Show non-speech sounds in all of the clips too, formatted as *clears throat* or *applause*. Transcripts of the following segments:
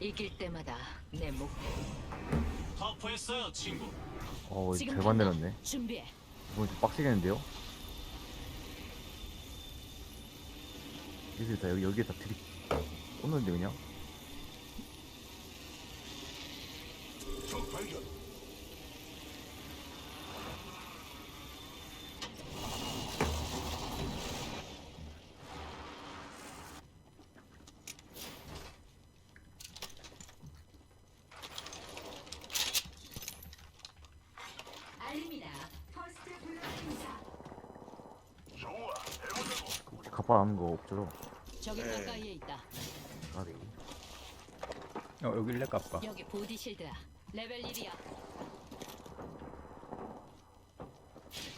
이길 때마다 내 목표. 터프했어요, 친구. 어 지금 절반 간다. 내렸네 준비해. 이건 좀 빡세겠는데요? 여기 다 여기 여기에 다 들이 꽂는데 그냥 알립니다. 퍼스트 블루 행사. 하는 거 없죠? 저기 가까이에 있다. 아 네. 어 여기 렉 갚아 여기 보디 실드야. 레벨 1이야.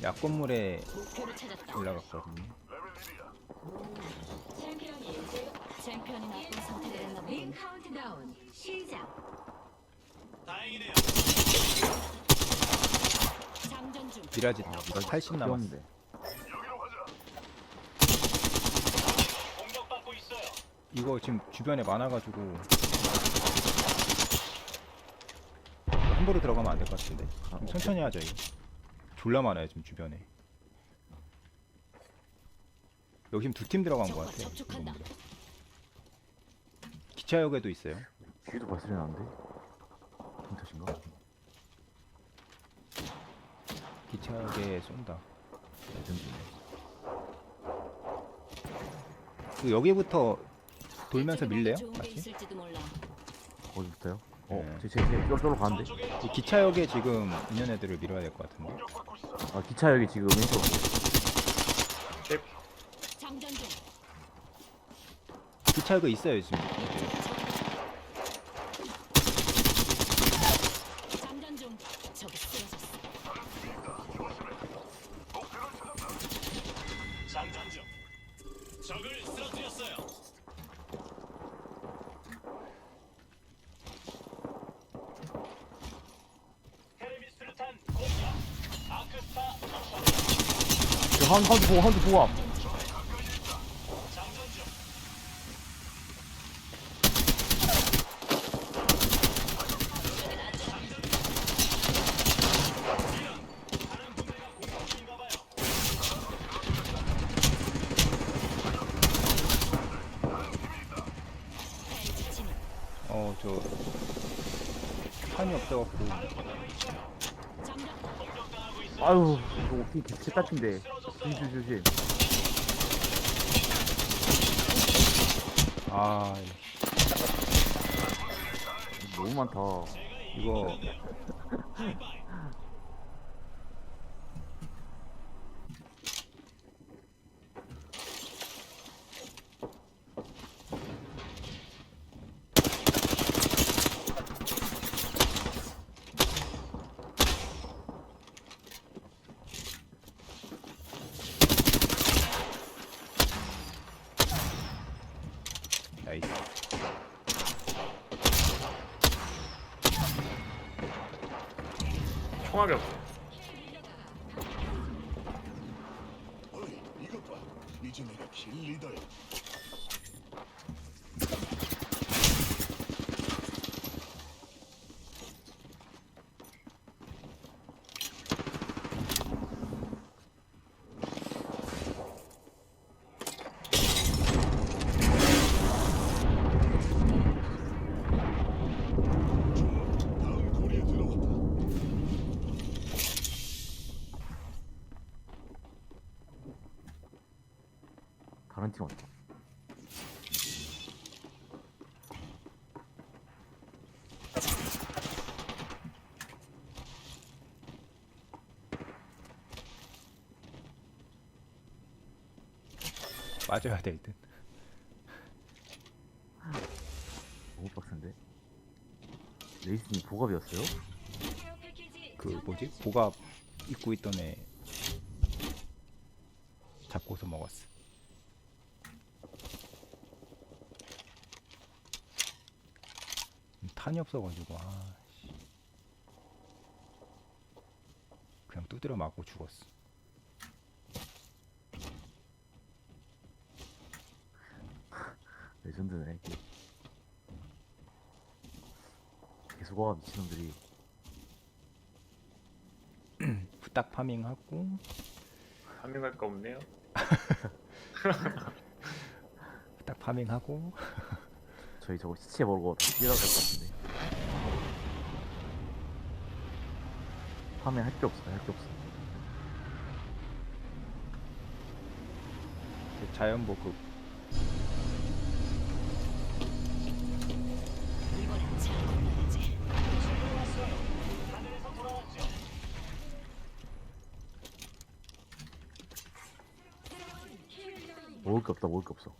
약 건물에 목표를 찾았다. 올라갔거든요 챔피언이 챔피언이 나쁜 선택을 했나 보군. 카운트다운 시작. 다행이네요. 장전 중. 미라지 아, 80 남았어 귀여운데. 공격받고 있어요. 이거 지금 주변에 많아가지고 함부로 들어가면 안 될 것 같은데 아, 좀 천천히 하자 이거 졸라 많아요 지금 주변에 여기 지금 두 팀 들어간 것 같아. 이건물에. 기차역에도 있어요 귀도 발소리 나는데? 빈터신가? 기차역에 쏜다 레전드네 그 여기부터 돌면서 밀래요? 같이? 몰라. 어디부터요? 어? 네. 제, 제, 제, 저쪽으로 가는데? 이 기차역에 지금 있는 애들을 밀어야 될 것 같은데 아 기차역이 지금 왼쪽. 기차역에 있어요 지금 한, 한두 보고 한두 보고. 헬기 진입. 어저 판이 없어갖고 아유 이거 오킹 개체 딱인데. 조심 조심 아 너무 많다. 이거 나이스 총알이 없어 어이, 이것 봐. 이제 내가 킬 리더야. 다음 고리에 들어왔다. 다른 팀 왔다 빠져야 될 듯. 너무 빡센데 레이스님 보갑이었어요? 그 뭐지? 보갑 입고 있던 애 잡고서 먹었어. 음, 탄이 없어가지고 아 씨. 그냥 두드려 맞고 죽었어. 레전드네. 계속 와 미친놈들이. *clears throat* 부탁 파밍하고. 파밍할 거 없네요. *laughs* 부탁 파밍하고. *laughs* 저희 저거 시체 먹으러 뛰어갈 것 같은데. 파밍 할 필요 없어 할 필요 없어. 그 자연보급 먹을 게 없다 먹을 게 없어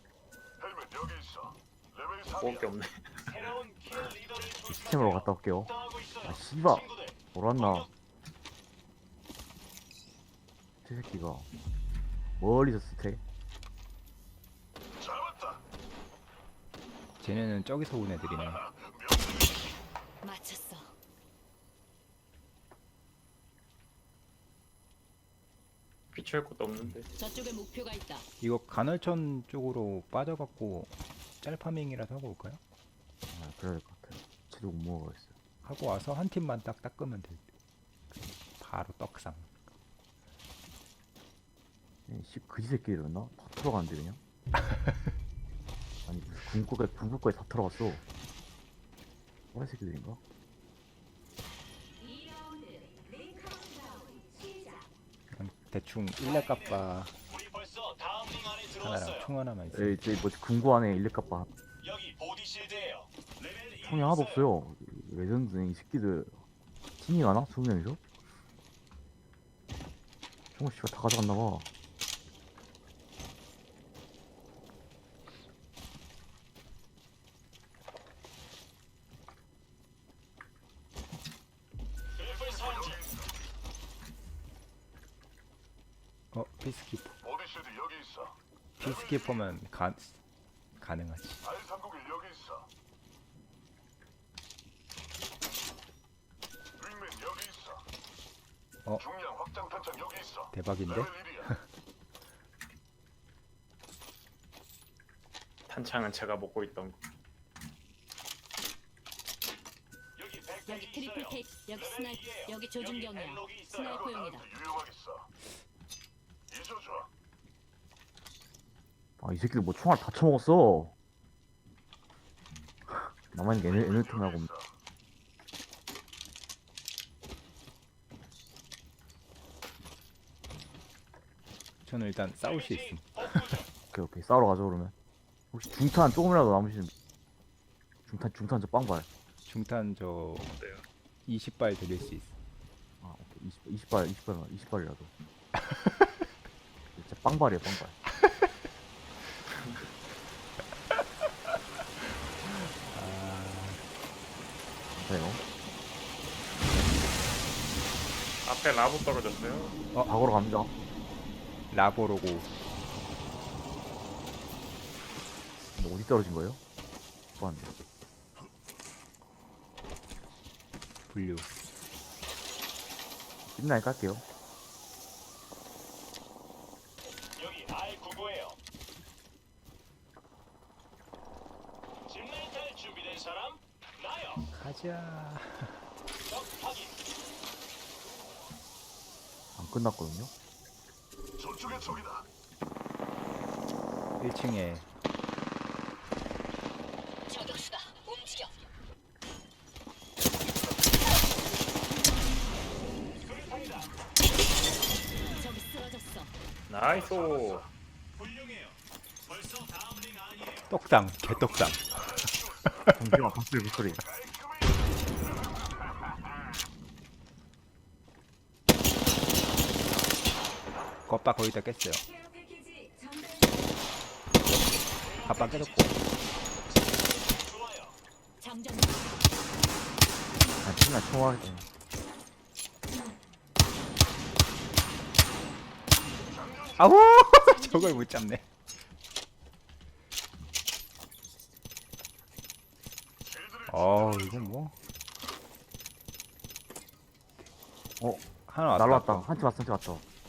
헬멧 여기 있어. 레벨 3이야. 먹을 게 없네. 새로운 킬 리더를 시체 먹으러 갔다 올게요 조사하고 있어요. 아 씨발 친구들, 돌았나 저 새끼가 멀리서 스테 잡았다. 쟤네는 저기서 온 애들이네 맞췄어. 피치할 것도 없는데. 저쪽에 목표가 있다. 이거 간헐천 쪽으로 빠져갖고 짤 파밍이라도 하고 올까요? 아될것 같아요 쟤도 못 먹어야겠어요 하고 와서 한 팀만 딱 닦으면 돼 바로 떡상 씨 그지 새끼들였나? 다 들어가는데 그냥 *laughs* 아니 무슨 궁극까지 궁극까지 다 들어갔어 뭐야 새끼들인가? 대충 1렙 값바 우리 벌써 다음 링 안에 하나랑. 총 하나만 있어 에이 저기 뭐지 궁구 안에 1 총이 하나도 없어요 레전드 이 새끼들 팀이 가나? 20명이서? 총을 씨발 다 가져갔나봐 피스키퍼면 가, 가능하지 R391 여기 있어. 윙맨 여기 있어. 어? 중량 확장 탄창 여기 있어. 대박인데? 레벨 1이야. *laughs* 탄창은 제가 먹고 있던 거. 여기 여기 백팩이 트리플 있어요. 테이프, 여기 스나이, 2예요. 여기 조준경이야. 스나이퍼용이다. 유용하겠어. 아 이 새끼들 뭐 총알 다 쳐먹었어. 나만 여기 있어. 저는 일단 싸울 수 있음 오케이 오케이. 싸우러 가죠 그러면. 혹시 중탄 조금이라도 남으시는 중탄 중탄 저 빵발 중탄 저 어때요? 20발 드릴 수 있어 아 오케이. 20, 20발 20발 20발이라도. 진짜 빵발이야 빵발 감사해요 앞에 라브 떨어졌어요. 어 박으러 갑니다 라보로고 뭐 어디 떨어진 거예요? 또한 분류 씹나에 깔게요 여기 R99예요. 집레이탈 준비된 사람? 나요. 가자 *laughs* 적 확인. 안 끝났거든요 저쪽에 적이다. 1층에 저격수다. 움직여. 쓰러졌어. 나이스. 훌륭해요. 벌써 다음 링 아니에요. 떡상 개떡상 잠시만 박수의 목소리 겉바 거의 다 깼어요. 겉바 깨졌고. 아 씹나 총알 아우 *laughs* 저걸 못 잡네. 어 이건 뭐? 어 하나 왔다. 날라왔다. 한팀 왔어 한팀 왔다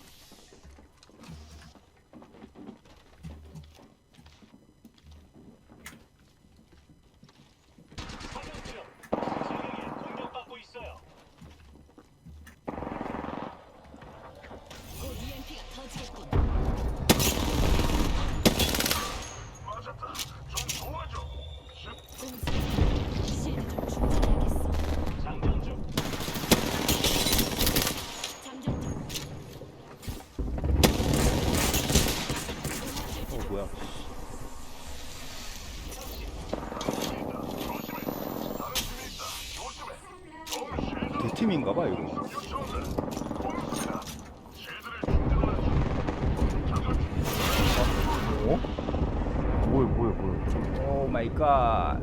뭐야 뭐야 오 마이 갓.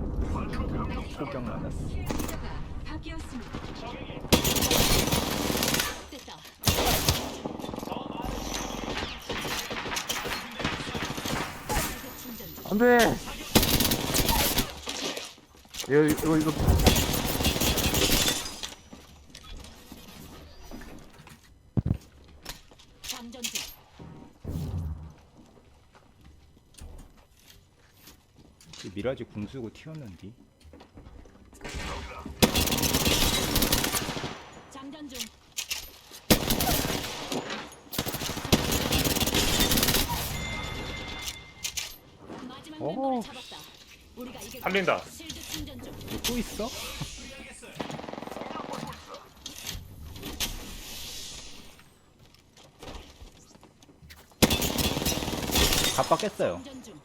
폭격 맞았어. 안돼 이거 이거 이거 장전 중. 이 미라지 궁 쓰고 튀었는디. 장전 중. 마지막 오. 멤버를 잡았다. 우리가 이길 살린다. 거야. 실드 충전 중. 이거 또 있어? 중.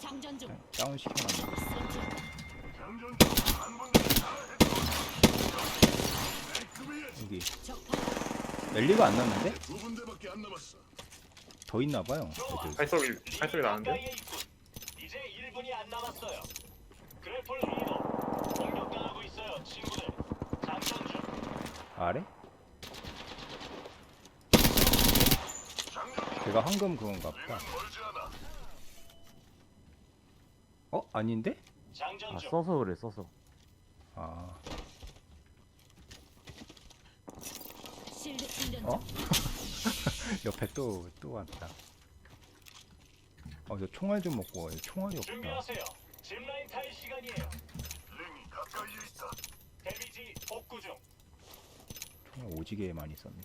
장전 중. 다운 시켜놨네. 설치. 여기. 랠리가 안 났는데? 더 있나봐요. 애들. 발소리 발소리 나는데? 가까이에 있군. 이제 1분이 안 남았어요. 그래플 리더 공격당하고 있어요, 친구들. 장전 중. 아래? 걔가 황금 그건가 보다. 어? 아닌데? 장전 아 중. 써서 그래 써서 아, 실드 충전 중. 어? *laughs* 옆에 또, 또 왔다. 어, 저 총알 좀 먹고 와요. 총알이 없다. 준비하세요. 짚라인 탈 시간이에요. 링이 가까이에 있다. 데미지 복구 중. 총알 오지게 많이 썼네.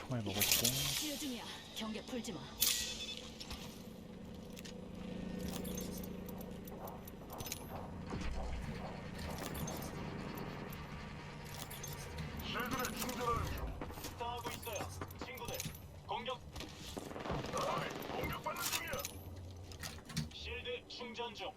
총알 먹었고. 치료 중이야. 경계 풀지 마. 싸우고 있어요. 친구들. 공격. 공격받는 중이야. 실드 충전 중.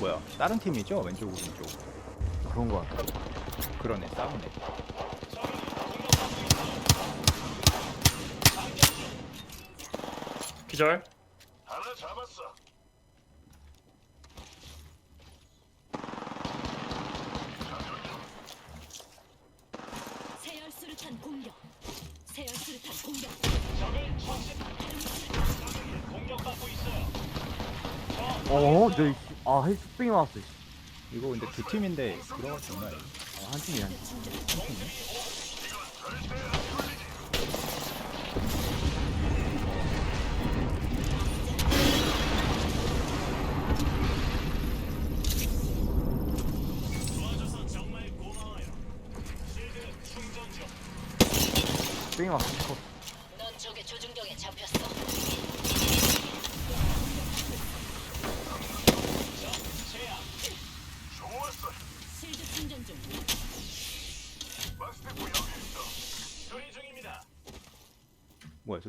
뭐야? 다른 팀이죠? 왼쪽, 오른쪽. 그런 거 같아 그러네, 싸우네. 기절? 하나 잡았어. 세열 수류탄 공격. 세열 수류탄 공격. 적을 처치. 적에게 공격받고 있어요. 어 저 아 헬스병이 나왔어 씨. 이거 근데 두 팀인데 들어갈 수 있나요? 아, 한 팀이 한 팀. 실드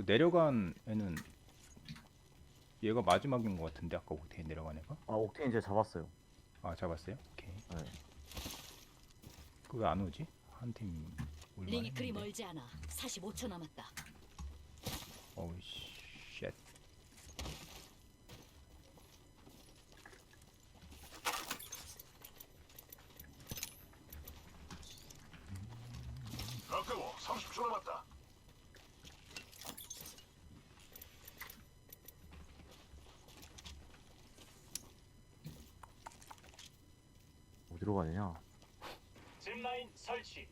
내려간 애는 얘가 마지막인 것 같은데 아까 옥테인 내려간 애가? 아 옥테인 이제 잡았어요 아 잡았어요? 오케이. 네. 그왜 안 오지? 한 팀. 링이 그리. 멀지 않아. 45초 남았다. 어우 쉣. 가까워. 30초 남았다. 어디로 가느냐 짚라인 설치.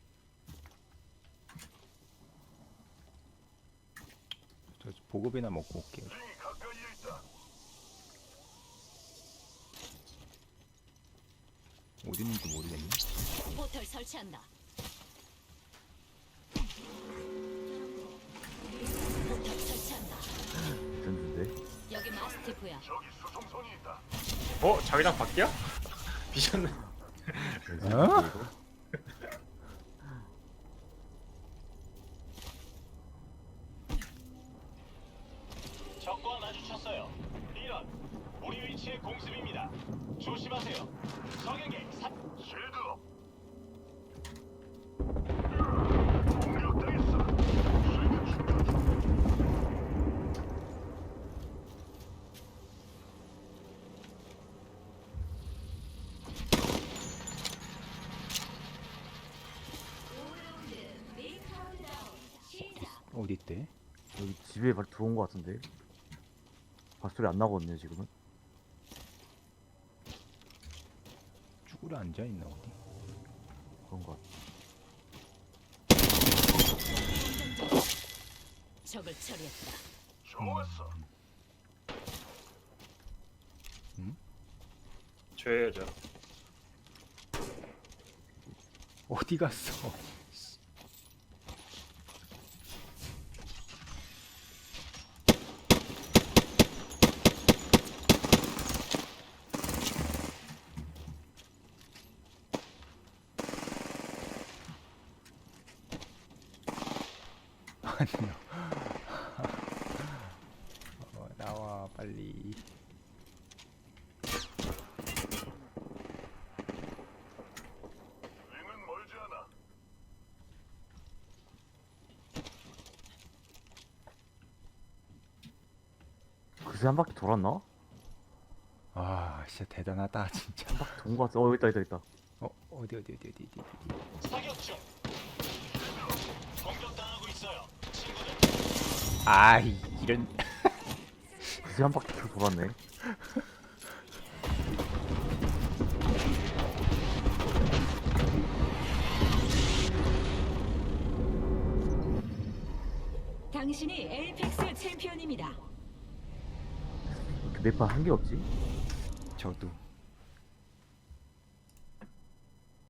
저 보급이나 먹고 올게요. 있다. 어디 있는지 모르겠네. 포털 설치한다. 포털 설치한다. 전주인데. 여기 마스티프야. 저기 수송선이 있다. 어? 자기장 바뀌야? *laughs* 미쳤네. 어? 적과 마주쳤어요. 이런 우리 위치의 공습입니다. 조심하세요. 적에게 사... 쉴드 업. 공격당했어. 수행은 충전 중. 어디 있대? 여기 집에 발 들어온 것 같은데. 발소리 안 나거든요 지금은. 쭈그려 앉아 있나 어디? 그런 것 같아. 적을 처리했다. 좋았어. 죄죠. 어디 갔어? 아니요. *laughs* 어, 나와 빨리. 링은 멀지 않아. 그새 한 바퀴 돌았나? 아 진짜 대단하다 진짜. 돈것 같아. 어 있다 여기 있다. 어 어디 어디 어디 어디 어디. 어디. 사격 중. 공격당하고 있어요. 친구들. 아이 이런. 그새 한 바퀴 더 돌았네. 당신이 에이펙스 챔피언입니다. 이렇게 매판 한 개 없지? 저도